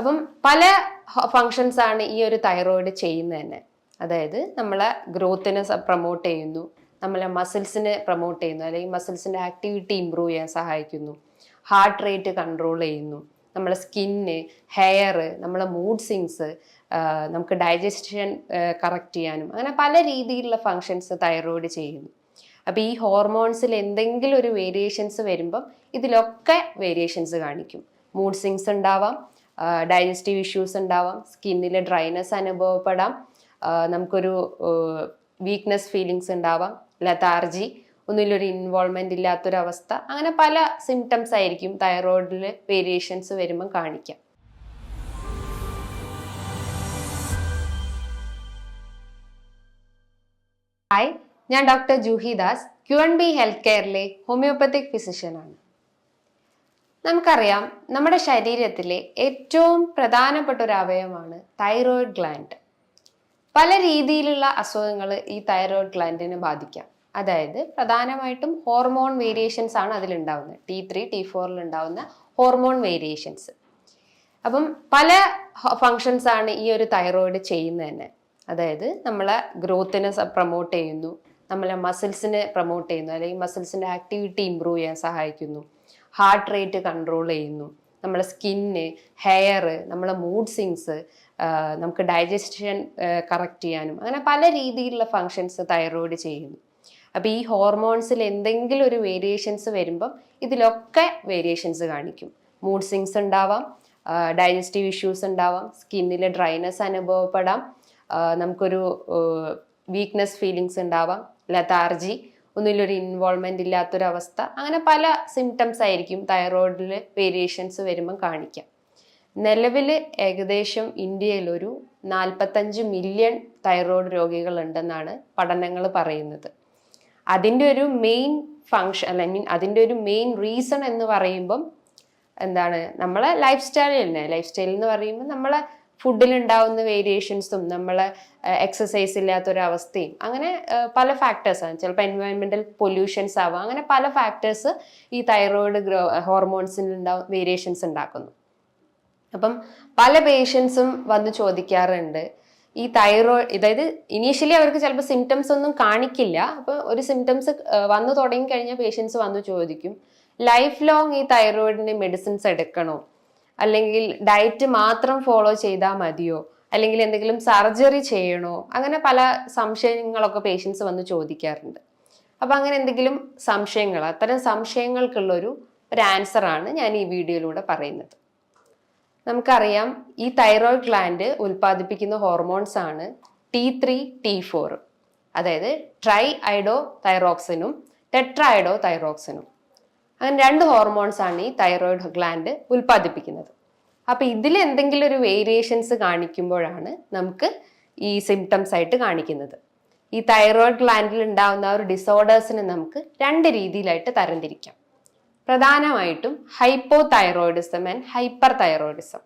അപ്പം പല ഫങ്ഷൻസ് ആണ് ഈ ഒരു തൈറോയിഡ് ചെയ്യുന്നത് തന്നെ അതായത് നമ്മളെ ഗ്രോത്തിനെ പ്രൊമോട്ട് ചെയ്യുന്നു. നമ്മളെ മസിൽസിനെ പ്രൊമോട്ട് ചെയ്യുന്നു. അല്ലെങ്കിൽ മസിൽസിന്റെ ആക്ടിവിറ്റി ഇമ്പ്രൂവ് ചെയ്യാൻ സഹായിക്കുന്നു. ഹാർട്ട് റേറ്റ് കൺട്രോൾ ചെയ്യുന്നു. നമ്മളെ സ്കിന്ന് ഹെയർ നമ്മളെ മൂഡ് സിങ്സ് നമുക്ക് ഡൈജസ്റ്റൻ കറക്റ്റ് ചെയ്യാനും അങ്ങനെ പല രീതിയിലുള്ള ഫങ്ഷൻസ് തൈറോയിഡ് ചെയ്യുന്നു. അപ്പോൾ ഈ ഹോർമോൺസിൽ എന്തെങ്കിലും ഒരു വേരിയേഷൻസ് വരുമ്പം ഇതിലൊക്കെ വേരിയേഷൻസ് കാണിക്കും. മൂഡ് സിങ്സ് ഉണ്ടാവാം ഡൈജസ്റ്റീവ് ഇഷ്യൂസ് ഉണ്ടാവാം. സ്കിന്നിൽ ഡ്രൈനെസ് അനുഭവപ്പെടാം. നമുക്കൊരു വീക്ക്നെസ് ഫീലിങ്സ് ഉണ്ടാവാം. ലതാർജി ഒന്നിലൊരു ഇൻവോൾവ്മെന്റ് ഇല്ലാത്തൊരവസ്ഥ. അങ്ങനെ പല സിംറ്റംസ് ആയിരിക്കും. തൈറോയിഡിൽ വേരിയേഷൻസ് വരുമ്പം കാണിക്കാം. ഹായ് ഞാൻ doctor Juhi Das. Q N B health കെയറിലെ homeopathic ഫിസിഷ്യനാണ് നമുക്കറിയാം നമ്മുടെ ശരീരത്തിലെ ഏറ്റവും പ്രധാനപ്പെട്ട ഒരു അവയവമാണ് തൈറോയിഡ് ഗ്ലാൻഡ് പല രീതിയിലുള്ള അസുഖങ്ങൾ ഈ തൈറോയിഡ് ഗ്ലാൻഡിനെ ബാധിക്കാം. അതായത് പ്രധാനമായിട്ടും ഹോർമോൺ വേരിയേഷൻസ് ആണ് അതിലുണ്ടാവുന്നത്. ടി ത്രീ ടി ഫോറിൽ ഉണ്ടാവുന്ന ഹോർമോൺ വേരിയേഷൻസ് അപ്പം പല ഫങ്ഷൻസ് ആണ് ഈ ഒരു തൈറോയിഡ് ചെയ്യുന്നത് തന്നെ. അതായത് നമ്മളെ ഗ്രോത്തിനെ പ്രൊമോട്ട് ചെയ്യുന്നു. നമ്മളെ മസിൽസിനെ പ്രൊമോട്ട് ചെയ്യുന്നു. അല്ലെങ്കിൽ മസിൽസിന്റെ ആക്ടിവിറ്റി ഇമ്പ്രൂവ് ചെയ്യാൻ സഹായിക്കുന്നു. ഹാർട്ട് റേറ്റ് കൺട്രോൾ ചെയ്യുന്നു. നമ്മളെ സ്കിന്ന് ഹെയർ നമ്മളെ മൂഡ് സിങ്സ് നമുക്ക് ഡൈജസ്റ്റൻ കറക്റ്റ് ചെയ്യാനും അങ്ങനെ പല രീതിയിലുള്ള ഫങ്ഷൻസ് തൈറോയിഡ് ചെയ്യുന്നു. അപ്പോൾ ഈ ഹോർമോൺസിൽ എന്തെങ്കിലും ഒരു വേരിയേഷൻസ് വരുമ്പം ഇതിലൊക്കെ വേരിയേഷൻസ് കാണിക്കും. മൂഡ് സിങ്സ് ഉണ്ടാവാം ഡൈജസ്റ്റീവ് ഇഷ്യൂസ് ഉണ്ടാവാം സ്കിന്നിൽ ഡ്രൈനെസ് അനുഭവപ്പെടാം നമുക്കൊരു വീക്ക്നെസ് ഫീലിങ്സ് ഉണ്ടാവാം ലതാർജി ഒന്നിലൊരു ഇൻവോൾവ്മെന്റ് ഇല്ലാത്തൊരവസ്ഥ. അങ്ങനെ പല സിംറ്റംസ് ആയിരിക്കും തൈറോയിഡിൽ വേരിയേഷൻസ് വരുമ്പം കാണിക്കാം. നിലവിൽ ഏകദേശം ഇന്ത്യയിൽ ഒരു നാൽപ്പത്തഞ്ച് മില്യൺ തൈറോയ്ഡ് രോഗികളുണ്ടെന്നാണ് പഠനങ്ങൾ പറയുന്നത്. അതിന്റെ ഒരു മെയിൻ ഫങ്ഷൻ അല്ല മീൻ അതിന്റെ ഒരു മെയിൻ റീസൺ എന്ന് പറയുമ്പം എന്താണ്? നമ്മളെ ലൈഫ് സ്റ്റൈൽ തന്നെ ലൈഫ് സ്റ്റൈൽ എന്ന് പറയുമ്പോൾ നമ്മളെ ഫുഡിൽ ഉണ്ടാവുന്ന വേരിയേഷൻസും നമ്മളെ എക്സസൈസ് ഇല്ലാത്തൊരവസ്ഥയും അങ്ങനെ പല ഫാക്ടേഴ്സാണ് ചിലപ്പോൾ എൻവയോൺമെന്റൽ പൊല്യൂഷൻസ് ആവാം. അങ്ങനെ പല ഫാക്ടേഴ്സ് ഈ തൈറോയിഡ് ഗ്രോ ഹോർമോൺസിൽ ഉണ്ടാവും വേരിയേഷൻസ് ഉണ്ടാക്കുന്നു. അപ്പം പല പേഷ്യൻസും വന്ന് ചോദിക്കാറുണ്ട് ഈ തൈറോയിഡ് അതായത് ഇനീഷ്യലി അവർക്ക് ചിലപ്പോൾ സിംറ്റംസ് ഒന്നും കാണിക്കില്ല. അപ്പോൾ ഒരു സിംറ്റംസ് വന്നു തുടങ്ങി കഴിഞ്ഞാൽ പേഷ്യൻസ് വന്ന് ചോദിക്കും ലൈഫ് ലോങ് ഈ തൈറോയിഡിന്റെ മെഡിസിൻസ് എടുക്കണോ? അല്ലെങ്കിൽ ഡയറ്റ് മാത്രം ഫോളോ ചെയ്താൽ മതിയോ? അല്ലെങ്കിൽ എന്തെങ്കിലും സർജറി ചെയ്യണോ? അങ്ങനെ പല സംശയങ്ങളൊക്കെ പേഷ്യൻസ് വന്ന് ചോദിക്കാറുണ്ട്. അപ്പം അങ്ങനെ എന്തെങ്കിലും സംശയങ്ങൾ അത്തരം സംശയങ്ങൾക്കുള്ളൊരു ഒരു ആൻസറാണ് ഞാൻ ഈ വീഡിയോയിലൂടെ പറയുന്നത്. നമുക്കറിയാം ഈ തൈറോയ്ഡ് ഗ്ലാൻഡ് ഉൽപ്പാദിപ്പിക്കുന്ന ഹോർമോൺസ് ആണ് ടി ത്രീ ടി ഫോർ അതായത് ട്രൈ ഐഡോ തൈറോക്സിനും ടെട്രൈഡോ തൈറോക്സിനും അങ്ങനെ രണ്ട് ഹോർമോൺസ് ആണ് ഈ തൈറോയിഡ് ഗ്ലാൻഡ് ഉൽപ്പാദിപ്പിക്കുന്നത്. അപ്പോൾ ഇതിൽ എന്തെങ്കിലും ഒരു വേരിയേഷൻസ് കാണിക്കുമ്പോഴാണ് നമുക്ക് ഈ സിംറ്റംസ് ആയിട്ട് കാണിക്കുന്നത്. ഈ തൈറോയിഡ് ഗ്ലാൻഡിൽ ഉണ്ടാകുന്ന ഒരു ഡിസോർഡേഴ്സിനെ നമുക്ക് രണ്ട് രീതിയിലായിട്ട് തരംതിരിക്കാം. പ്രധാനമായിട്ടും hypothyroidism and hyperthyroidism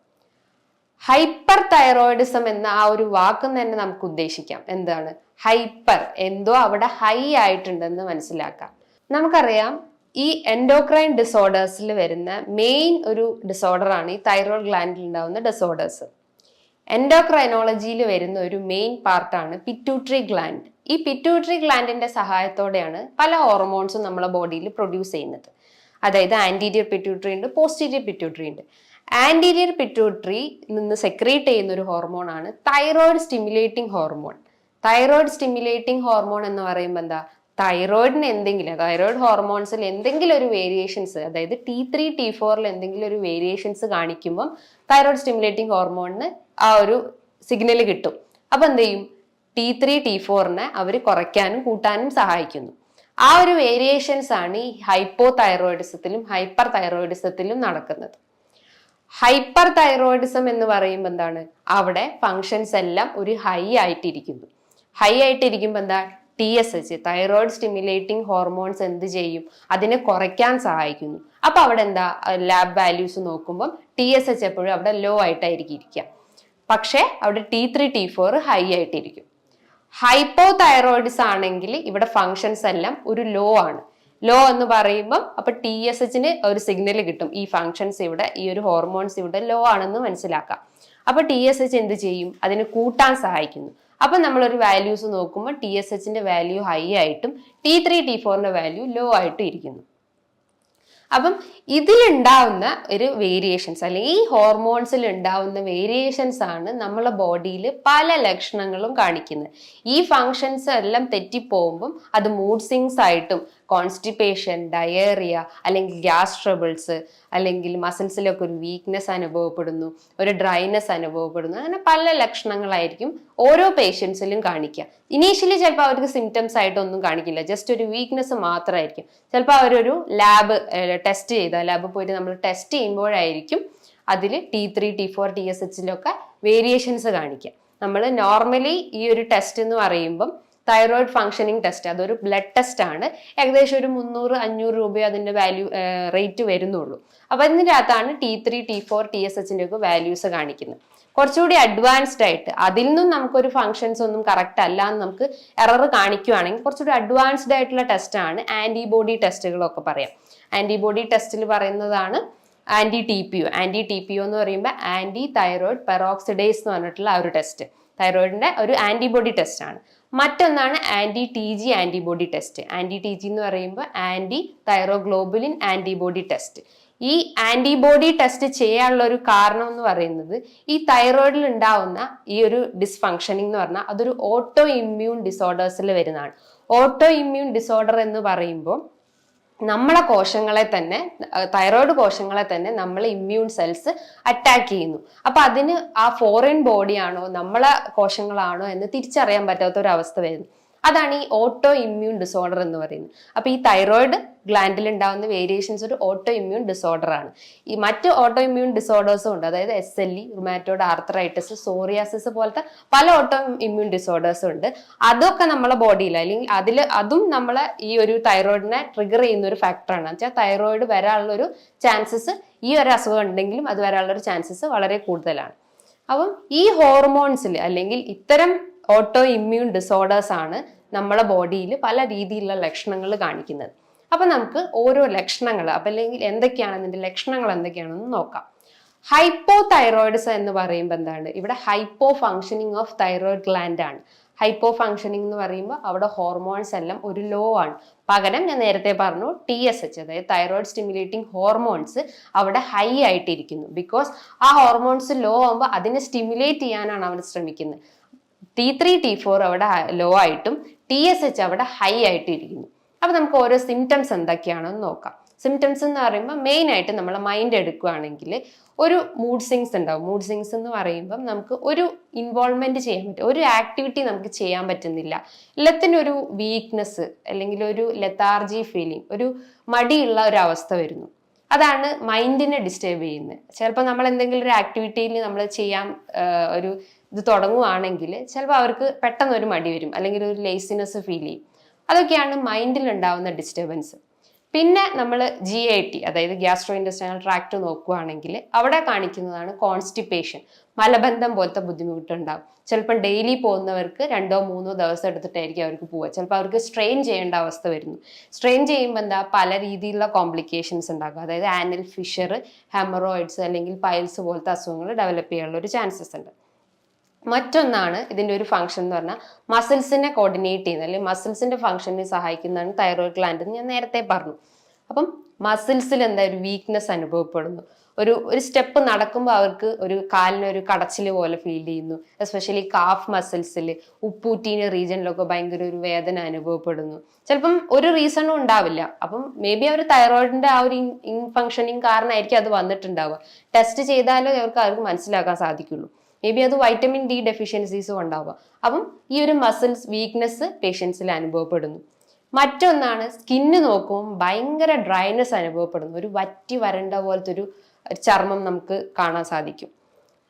hyperthyroidism എന്ന ആ ഒരു വാക്കും തന്നെ നമുക്ക് ഉദ്ദേശിക്കാം. എന്താണ്? ഹൈപ്പർ എന്തോ അവിടെ ഹൈ ആയിട്ടുണ്ടെന്ന് മനസ്സിലാക്കാം. നമുക്കറിയാം ഈ എൻഡോക്രൈൻ ഡിസോർഡേഴ്സിൽ വരുന്ന മെയിൻ ഒരു ഡിസോർഡറാണ് ഈ തൈറോയ്ഡ് ഗ്ലാൻഡിൽ ഉണ്ടാവുന്ന ഡിസോർഡേഴ്സ് എൻഡോക്രൈനോളജിയിൽ വരുന്ന ഒരു മെയിൻ പാർട്ടാണ് പിറ്റ്യൂട്ടറി ഗ്ലാൻഡ് ഈ പിറ്റ്യൂട്ടറി ഗ്ലാൻഡിന്റെ സഹായത്തോടെയാണ് പല ഹോർമോൺസും നമ്മളെ ബോഡിയിൽ പ്രൊഡ്യൂസ് ചെയ്യുന്നത്. അതായത് ആന്റീരിയർ പിറ്റ്യൂട്ടറി ഉണ്ട് പോസ്റ്റീരിയർ പിറ്റ്യൂട്ടറി ഉണ്ട്. ആന്റീരിയർ പിറ്റ്യൂട്ടറി നിന്ന് സെക്രീറ്റ് ചെയ്യുന്ന ഒരു ഹോർമോണാണ് thyroid stimulating hormone thyroid stimulating hormone എന്ന് പറയുമ്പോൾ എന്താ? തൈറോയിഡിന് എന്തെങ്കിലും തൈറോയിഡ് ഹോർമോൺസിൽ എന്തെങ്കിലും ഒരു വേരിയേഷൻസ് അതായത് ടി ത്രീ ടി ഫോറിൽ എന്തെങ്കിലും ഒരു വേരിയേഷൻസ് കാണിക്കുമ്പം തൈറോയിഡ് സ്റ്റിമുലേറ്റിംഗ് ഹോർമോണിന് ആ ഒരു സിഗ്നൽ കിട്ടും. അപ്പൊ എന്ത് ചെയ്യും? ടി ത്രീ ടി ഫോറിനെ അവർ കുറയ്ക്കാനും കൂട്ടാനും സഹായിക്കുന്നു. ആ ഒരു വേരിയേഷൻസ് ആണ് ഈ ഹൈപ്പോ തൈറോയിഡിസത്തിലും ഹൈപ്പർ തൈറോയിഡിസത്തിലും നടക്കുന്നത്. ഹൈപ്പർ തൈറോയിഡിസം എന്ന് പറയുമ്പോൾ എന്താണ്? അവിടെ ഫങ്ഷൻസ് എല്ലാം ഒരു ഹൈ ആയിട്ടിരിക്കുന്നു. ഹൈ ആയിട്ടിരിക്കുമ്പോൾ എന്താ? T S H thyroid stimulating hormones എന്ത് ചെയ്യും? അതിനെ കുറയ്ക്കാൻ സഹായിക്കുന്നു. അപ്പൊ അവിടെ എന്താ? ലാബ് വാല്യൂസ് നോക്കുമ്പോൾ ടി എസ് എച്ച് എപ്പോഴും അവിടെ ലോ ആയിട്ടായിരിക്കും ഇരിക്കുക. പക്ഷേ അവിടെ T three T four high ആയിട്ടിരിക്കും. ഹൈപ്പോ തൈറോയിഡ്സ് ആണെങ്കിൽ ഇവിടെ ഫങ്ഷൻസ് എല്ലാം ഒരു ലോ ആണ്. ലോ എന്ന് പറയുമ്പോൾ അപ്പൊ ടി എസ് എച്ചിന് ഒരു സിഗ്നൽ കിട്ടും. ഈ ഫങ്ഷൻസ് ഇവിടെ ഈ ഒരു ഹോർമോൺസ് ഇവിടെ ലോ ആണെന്ന് മനസ്സിലാക്കാം. അപ്പൊ ടി എസ് എച്ച് എന്ത് ചെയ്യും? അതിന് കൂട്ടാൻ സഹായിക്കുന്നു. അപ്പൊ നമ്മളൊരു വാല്യൂസ് നോക്കുമ്പോൾ ടി എസ് എച്ചിന്റെ വാല്യൂ ഹൈ ആയിട്ടും ടി ത്രീ ടി ഫോറിന്റെ വാല്യൂ ലോ ആയിട്ടും ഇരിക്കുന്നു. അപ്പം ഇതിലുണ്ടാവുന്ന ഒരു വേരിയേഷൻസ് അല്ലെങ്കിൽ ഈ ഹോർമോൺസിൽ ഉണ്ടാവുന്ന വേരിയേഷൻസ് ആണ് നമ്മളെ ബോഡിയിൽ പല ലക്ഷണങ്ങളും കാണിക്കുന്നത്. ഈ ഫങ്ഷൻസ് എല്ലാം തെറ്റിപ്പോകുമ്പം അത് മൂഡ് സിങ്സ് ആയിട്ടും കോൺസ്റ്റിപ്പേഷൻ ഡയേറിയ അല്ലെങ്കിൽ ഗ്യാസ് ട്രബിൾസ് അല്ലെങ്കിൽ മസിൽസിലൊക്കെ ഒരു വീക്ക്നെസ് അനുഭവപ്പെടുന്നു ഒരു ഡ്രൈനെസ് അനുഭവപ്പെടുന്നു അങ്ങനെ പല ലക്ഷണങ്ങളായിരിക്കും ഓരോ പേഷ്യൻസിലും കാണിക്കുക. ഇനീഷ്യലി ചിലപ്പോൾ അവർക്ക് സിംറ്റംസ് ആയിട്ടൊന്നും കാണിക്കില്ല ജസ്റ്റ് ഒരു വീക്ക്നെസ് മാത്രമായിരിക്കും ചിലപ്പോൾ അവരൊരു ലാബ് ടെസ്റ്റ് ചെയ്ത ലാബ് പോയിട്ട് നമ്മൾ ടെസ്റ്റ് ചെയ്യുമ്പോഴായിരിക്കും അതിൽ T three T four T S എച്ചിലൊക്കെ variations കാണിക്കുക. നമ്മൾ നോർമലി ഈ ഒരു ടെസ്റ്റ് എന്ന് പറയുമ്പം തൈറോയിഡ് ഫങ്ഷനിങ് ടെസ്റ്റ് അതൊരു ബ്ലഡ് ടെസ്റ്റ് ആണ്. ഏകദേശം ഒരു മുന്നൂറ് അഞ്ഞൂറ് രൂപ അതിന്റെ വാല്യൂ റേറ്റ് വരുന്നുള്ളൂ. അപ്പോൾ അകത്താണ് T three T four T S എച്ചിന്റെ ഒക്കെ വാല്യൂസ് കാണിക്കുന്നത്. കുറച്ചുകൂടി അഡ്വാൻസ്ഡ് ആയിട്ട് അതിൽ നിന്നും നമുക്കൊരു ഫങ്ഷൻസ് ഒന്നും കറക്റ്റ് അല്ല എന്ന് നമുക്ക് എറർ കാണിക്കുകയാണെങ്കിൽ കുറച്ചുകൂടി അഡ്വാൻസ്ഡ് ആയിട്ടുള്ള ടെസ്റ്റാണ് ആന്റിബോഡി ടെസ്റ്റുകളൊക്കെ പറയാം. ആന്റിബോഡി ടെസ്റ്റിൽ പറയുന്നതാണ് anti T P O anti T P O എന്ന് പറയുമ്പോൾ ആന്റി തൈറോയിഡ് പെറോക്സിഡേസ് എന്ന് പറഞ്ഞിട്ടുള്ള ആ ഒരു ടെസ്റ്റ് തൈറോയിഡിന്റെ ഒരു ആന്റിബോഡി ടെസ്റ്റ് ആണ്. മറ്റൊന്നാണ് anti T G antibody test anti T G എന്ന് പറയുമ്പോൾ ആന്റി തൈറോഗ്ലോബുലിൻ ആന്റിബോഡി ടെസ്റ്റ് ഈ ആന്റിബോഡി ടെസ്റ്റ് ചെയ്യാനുള്ള ഒരു കാരണം എന്ന് പറയുന്നത് ഈ തൈറോയിഡിൽ ഉണ്ടാവുന്ന ഈ ഒരു ഡിസ്ഫങ്ഷനിങ് എന്ന് പറഞ്ഞാൽ അതൊരു ഓട്ടോ ഇമ്മ്യൂൺ ഡിസോർഡേഴ്സിൽ വരുന്നതാണ്. ഓട്ടോ ഇമ്മ്യൂൺ ഡിസോർഡർ എന്ന് പറയുമ്പോൾ നമ്മളെ കോശങ്ങളെ തന്നെ തൈറോയ്ഡ് കോശങ്ങളെ തന്നെ നമ്മളെ ഇമ്മ്യൂൺ സെൽസ് അറ്റാക്ക് ചെയ്യുന്നു. അപ്പൊ അതിന് ആ ഫോറിൻ ബോഡിയാണോ നമ്മളെ കോശങ്ങളാണോ എന്ന് തിരിച്ചറിയാൻ പറ്റാത്ത ഒരു അവസ്ഥ വരുന്നു. അതാണ് ഈ ഓട്ടോ ഇമ്മ്യൂൺ ഡിസോർഡർ എന്ന് പറയുന്നത്. അപ്പൊ ഈ തൈറോയിഡ് ഗ്ലാൻഡിൽ ഉണ്ടാകുന്ന വേരിയേഷൻസ് ഒരു ഓട്ടോ ഇമ്മ്യൂൺ ഡിസോർഡർ ആണ്. ഈ മറ്റ് ഓട്ടോ ഇമ്മ്യൂൺ ഡിസോർഡേഴ്സും ഉണ്ട്. അതായത് S L E rheumatoid arthritis psoriasis പോലത്തെ പല ഓട്ടോ ഇമ്മ്യൂൺ ഡിസോർഡേഴ്സും ഉണ്ട്. അതൊക്കെ നമ്മളെ ബോഡിയിൽ അല്ലെങ്കിൽ അതിൽ അതും നമ്മളെ ഈ ഒരു തൈറോയിഡിനെ ട്രിഗർ ചെയ്യുന്ന ഒരു ഫാക്ടറാണ് വെച്ചാൽ തൈറോയിഡ് വരാനുള്ള ഒരു ചാൻസസ് ഈ ഒരു അസുഖം ഉണ്ടെങ്കിലും അത് വരാനുള്ള ഒരു ചാൻസസ് വളരെ കൂടുതലാണ്. അപ്പം ഈ ഹോർമോൺസിൽ അല്ലെങ്കിൽ ഇത്തരം ഓട്ടോ ഇമ്മ്യൂൺ ഡിസോർഡേഴ്സ് ആണ് നമ്മളെ ബോഡിയിൽ പല രീതിയിലുള്ള ലക്ഷണങ്ങൾ കാണിക്കുന്നത്. അപ്പം നമുക്ക് ഓരോ ലക്ഷണങ്ങൾ അപ്പം അല്ലെങ്കിൽ എന്തൊക്കെയാണ് അതിന്റെ ലക്ഷണങ്ങൾ എന്തൊക്കെയാണെന്ന് നോക്കാം. ഹൈപ്പോ തൈറോയിഡ്സ് എന്ന് പറയുമ്പോൾ എന്താണ്? ഇവിടെ hypo functioning of thyroid gland ആണ്. ഹൈപ്പോ ഫങ്ഷനിങ് എന്ന് പറയുമ്പോൾ അവിടെ ഹോർമോൺസ് എല്ലാം ഒരു ലോ ആണ്. പകരം ഞാൻ നേരത്തെ പറഞ്ഞു ടി എസ് എച്ച് അതായത് തൈറോയിഡ് സ്റ്റിമുലേറ്റിംഗ് ഹോർമോൺസ് അവിടെ ഹൈ ആയിട്ടിരിക്കുന്നു. ബിക്കോസ് ആ ഹോർമോൺസ് ലോ ആകുമ്പോൾ അതിനെ സ്റ്റിമുലേറ്റ് ചെയ്യാനാണ് അവർ ശ്രമിക്കുന്നത്. ടി ത്രീ ടി ഫോർ അവിടെ ലോ ആയിട്ടും ടി എസ് എച്ച് അവിടെ ഹൈ ആയിട്ട് അപ്പൊ നമുക്ക് ഓരോ സിംറ്റംസ് എന്തൊക്കെയാണെന്ന് നോക്കാം. സിംറ്റംസ് എന്ന് പറയുമ്പോൾ മെയിൻ ആയിട്ട് നമ്മൾ മൈൻഡ് എടുക്കുകയാണെങ്കിൽ ഒരു മൂഡ് സിങ്സ് ഉണ്ടാവും. മൂഡ് സിങ്സ് എന്ന് പറയുമ്പം നമുക്ക് ഒരു ഇൻവോൾവ്മെന്റ് ചെയ്യാൻ പറ്റും. ഒരു ആക്ടിവിറ്റി നമുക്ക് ചെയ്യാൻ പറ്റുന്നില്ല. എല്ലാത്തിനും ഒരു വീക്ക്നെസ് അല്ലെങ്കിൽ ഒരു ലെത്താർജി ഫീലിംഗ് ഒരു മടിയുള്ള ഒരു അവസ്ഥ വരുന്നു. അതാണ് മൈൻഡിനെ ഡിസ്റ്റർബ് ചെയ്യുന്നത്. ചിലപ്പോൾ നമ്മൾ എന്തെങ്കിലും ഒരു ആക്ടിവിറ്റിയിൽ നമ്മൾ ചെയ്യാൻ ഒരു ഇത് തുടങ്ങുവാണെങ്കിൽ ചിലപ്പോൾ അവർക്ക് പെട്ടെന്ന് ഒരു മടി വരും അല്ലെങ്കിൽ ഒരു ലേസിനെസ് ഫീൽ ചെയ്യും. അതൊക്കെയാണ് മൈൻഡിൽ ഉണ്ടാവുന്ന ഡിസ്റ്റർബൻസ് പിന്നെ നമ്മൾ ജി ഐ ടി അതായത് ഗ്യാസ്ട്രോ ഇൻഡസ്ട്രിയൽ ട്രാക്ട് നോക്കുകയാണെങ്കിൽ അവിടെ കാണിക്കുന്നതാണ് കോൺസ്റ്റിപ്പേഷൻ മലബന്ധം പോലത്തെ ബുദ്ധിമുട്ടുണ്ടാവും. ചിലപ്പോൾ ഡെയിലി പോകുന്നവർക്ക് രണ്ടോ മൂന്നോ ദിവസം എടുത്തിട്ടായിരിക്കും അവർക്ക് പോവുക. ചിലപ്പോൾ അവർക്ക് സ്ട്രെയിൻ ചെയ്യേണ്ട അവസ്ഥ വരുന്നു. സ്ട്രെയിൻ ചെയ്യുമ്പോൾ എന്താ? പല രീതിയിലുള്ള കോംപ്ലിക്കേഷൻസ് ഉണ്ടാകും. അതായത് ആനൽ ഫിഷർ ഹെമറോയിഡ്സ് അല്ലെങ്കിൽ പൈൽസ് പോലത്തെ അസുഖങ്ങൾ ഡെവലപ്പ് ചെയ്യാനുള്ള ഒരു ചാൻസസ് ഉണ്ട്. മറ്റൊന്നാണ് ഇതിന്റെ ഒരു ഫംഗ്ഷൻ എന്ന് പറഞ്ഞാൽ മസിൽസിനെ കോർഡിനേറ്റ് ചെയ്യുന്ന അല്ലെങ്കിൽ മസിൽസിന്റെ ഫംഗ്ഷനെ സഹായിക്കുന്നതാണ് തൈറോയിഡ് ഗ്ലാൻഡ് എന്ന് ഞാൻ നേരത്തെ പറഞ്ഞു. അപ്പം മസിൽസിൽ എന്താ ഒരു വീക്ക്നെസ് അനുഭവപ്പെടുന്നു. ഒരു ഒരു സ്റ്റെപ്പ് നടക്കുമ്പോൾ അവർക്ക് ഒരു കാലിന് ഒരു കടച്ചിൽ പോലെ ഫീൽ ചെയ്യുന്നു. എസ്പെഷ്യലി കാഫ് മസിൽസിൽ ഉപ്പൂറ്റീന റീജിയനിലൊക്കെ ഭയങ്കര ഒരു വേദന അനുഭവപ്പെടുന്നു. ചിലപ്പം ഒരു റീസണും ഉണ്ടാവില്ല. അപ്പം മേ ബി അവർ തൈറോയിഡിന്റെ ആ ഒരു ഇൻഫങ്ഷനിങ് കാരണമായിരിക്കും അത് വന്നിട്ടുണ്ടാവുക. ടെസ്റ്റ് ചെയ്താലേ അവർക്ക് അവർക്ക് മനസ്സിലാക്കാൻ സാധിക്കുള്ളൂ. മേ ബി അത് വൈറ്റമിൻ ഡി ഡെഫിഷ്യൻസീസും ഉണ്ടാവുക. അപ്പം ഈ ഒരു മസിൽസ് വീക്ക്നെസ് പേഷ്യൻസിൽ അനുഭവപ്പെടുന്നു. മറ്റൊന്നാണ് സ്കിന്ന് നോക്കുമ്പോൾ ഭയങ്കര ഡ്രൈനെസ് അനുഭവപ്പെടുന്നു. ഒരു വറ്റി വരണ്ട പോലത്തെ ഒരു ചർമ്മം നമുക്ക് കാണാൻ സാധിക്കും.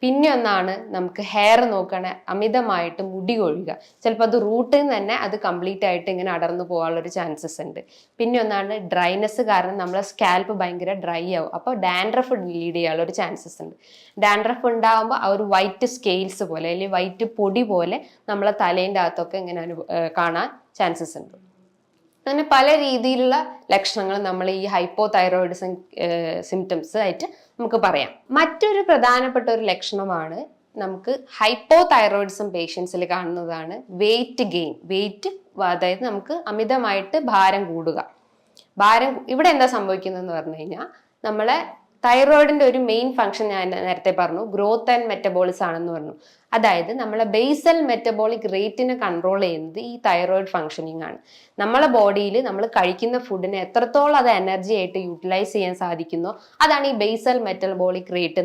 പിന്നെ ഒന്നാണ് നമുക്ക് ഹെയർ നോക്കണ അമിതമായിട്ട് മുടി കൊഴുക ചിലപ്പോൾ അത് റൂട്ടിൽ നിന്ന് തന്നെ അത് കംപ്ലീറ്റ് ആയിട്ട് ഇങ്ങനെ അടർന്നു പോകാനുള്ളൊരു ചാൻസസ് ഉണ്ട്. പിന്നെ ഒന്നാണ് ഡ്രൈനെസ് കാരണം നമ്മളെ സ്കാൽപ്പ് ഭയങ്കര ഡ്രൈ ആവും. അപ്പോൾ ഡാൻഡ്രഫ് ലീഡ് ചെയ്യാനുള്ളൊരു ചാൻസസ് ഉണ്ട്. ഡാൻഡ്രഫ് ഉണ്ടാകുമ്പോൾ ആ ഒരു വൈറ്റ് സ്കെയിൽസ് പോലെ അല്ലെങ്കിൽ വൈറ്റ് പൊടി പോലെ നമ്മളെ തലേന്റെ അകത്തൊക്കെ ഇങ്ങനെ കാണാൻ ചാൻസസ് ഉണ്ട്. അങ്ങനെ പല രീതിയിലുള്ള ലക്ഷണങ്ങൾ നമ്മൾ ഈ ഹൈപ്പോ തൈറോയിഡിസം സിംറ്റംസ് ആയിട്ട് നമുക്ക് പറയാം. മറ്റൊരു പ്രധാനപ്പെട്ട ഒരു ലക്ഷണമാണ് നമുക്ക് ഹൈപ്പോ തൈറോയിഡിസം പേഷ്യൻസിൽ കാണുന്നതാണ് വെയിറ്റ് ഗെയിൻ വെയിറ്റ് അതായത് നമുക്ക് അമിതമായിട്ട് ഭാരം കൂടുക. ഭാരം ഇവിടെ എന്താ സംഭവിക്കുന്നതെന്ന് പറഞ്ഞു കഴിഞ്ഞാൽ നമ്മളെ തൈറോയിഡിന്റെ ഒരു മെയിൻ ഫംഗ്ഷൻ ഞാൻ നേരത്തെ പറഞ്ഞു. ഗ്രോത്ത് ആൻഡ് മെറ്റബോളിസ് ആണെന്ന് പറഞ്ഞു. അതായത് നമ്മളെ ബേസൽ മെറ്റബോളിക് റേറ്റിനെ കൺട്രോൾ ചെയ്യുന്നത് ഈ തൈറോയിഡ് ഫംഗ്ഷനിങ് ആണ്. നമ്മളെ ബോഡിയിൽ നമ്മൾ കഴിക്കുന്ന ഫുഡിനെ എത്രത്തോളം അത് എനർജി ആയിട്ട് യൂട്ടിലൈസ് ചെയ്യാൻ സാധിക്കുന്നോ അതാണ് ഈ ബേസൽ മെറ്റബോളിക് റേറ്റ്